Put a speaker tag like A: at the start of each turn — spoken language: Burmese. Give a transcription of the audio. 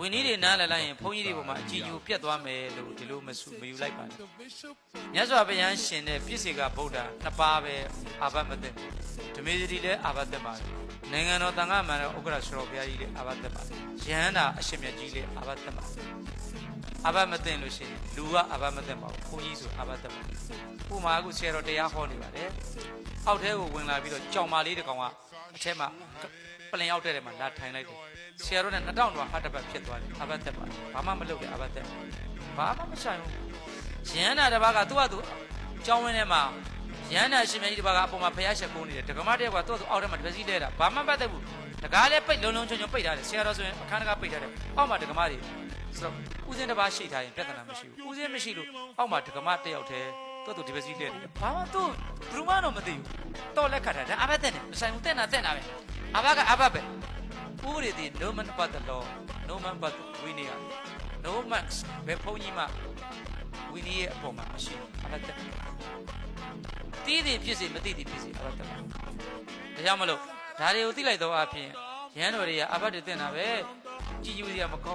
A: ဝင်းကြီးတွေနားလည်လိုက်ရင်ဘုန်းကြီးတွေပေါ်မှာအကြည်ညိုပြတ်သွားမယ်လို့ဒီလိုမဆူမယူလိုက်ပါနဲ့မြတ်စွာဘုရားရှင်တဲ့ပြည့်စေကဗုဒ္ဓနှစ်ပါးပဲအာဘတ်မသိဘူးဓမေသတိလည်းအာဘတ်သက်ပါတယ်နိုင်ငံတော်တန်ခါမှန်တဲ့ဥက္ကရာရှရောဘုရားကြီးလည်းအာဘတ်သက်ပါတယ်ယဟန္တာအရှင်မြတ်ကြီးလည်းအာဘတ်သက်ပါတယ်အာဘတ်မသိလို့ရှိရင်လူကအာဘတ်မသိပါဘူးဘုန်းကြီးဆိုအာဘတ်သက်ပါတယ်ဥမာအခုဆရာတော်တရားဟောနေပါတယ်အောက်ထဲကိုဝင်လာပြီးတော့ကြောင်မာလေးတစ်ကောင်က အထက်မှာပလင်ရောက်တဲ့ထဲမှာလာထိုင်လိုက်တယ်ဆရာတော်နဲ့2000တော့ဟာတပတ်ဖြစ်သွားတယ်အာဘတ်သက်ပါတယ်ဘာမှမလုပ်တယ်အာဘတ်သက်ဘာမှမဆိုင်ဘူးယဟန္တာတစ်ပါးကသူ့ဟာသူကြောင်းဝင်းထဲမှာယဟန္တာရှင်မြတ်ကြီးတစ်ပါးကအပေါ်မှာဖျားချက်ကုန်းနေတယ်ဒကမတယောက်ကသူ့ဟာသူအောက်ထဲမှာတပစီလဲတာဘာမှမပတ်သက်ဘူးတကားလည်းပိတ်လုံးလုံးချုံချုံပိတ်ထားတယ်ဆရာတော်ဆိုရင်အခန်းတကားပိတ်ထားတယ်အောက်မှာဒကမတွေဆိုတော့ဦးစင်းတစ်ပါးရှိထားရင်ပြဿနာမရှိဘူးဦးစင်းမရှိလို့အောက်မှာဒကမတစ်ယောက်တည်း သူ့သူဒီပစီလဲတယ်ဘာမှသူဘယ်သူမှတော့မသိဘူးတော့လက်ခတ်တာဒါအဘတ်တဲ့တယ်မဆိုင်ဘူးတဲ့နာတဲ့နာပဲအဘကအဘပဲဥပဒေဒီ no man but the law no man but we need no max ဘယ်ဖုန်းကြီးမှဝီနီရဲ့အပေါ်မှာမရှိဘူးအဘတ်တဲ့တီးသည်ဖြစ်စေမသိသည်ဖြစ်စေအဘတ်တဲ့ဒါကြောင့်မလို့ဒါတွေကိုသိလိုက်တော့အဖြစ်ရဟန်းတော်တွေကအဘတ်တွေတင်တာပဲကြည်ယူစရာမကောင်း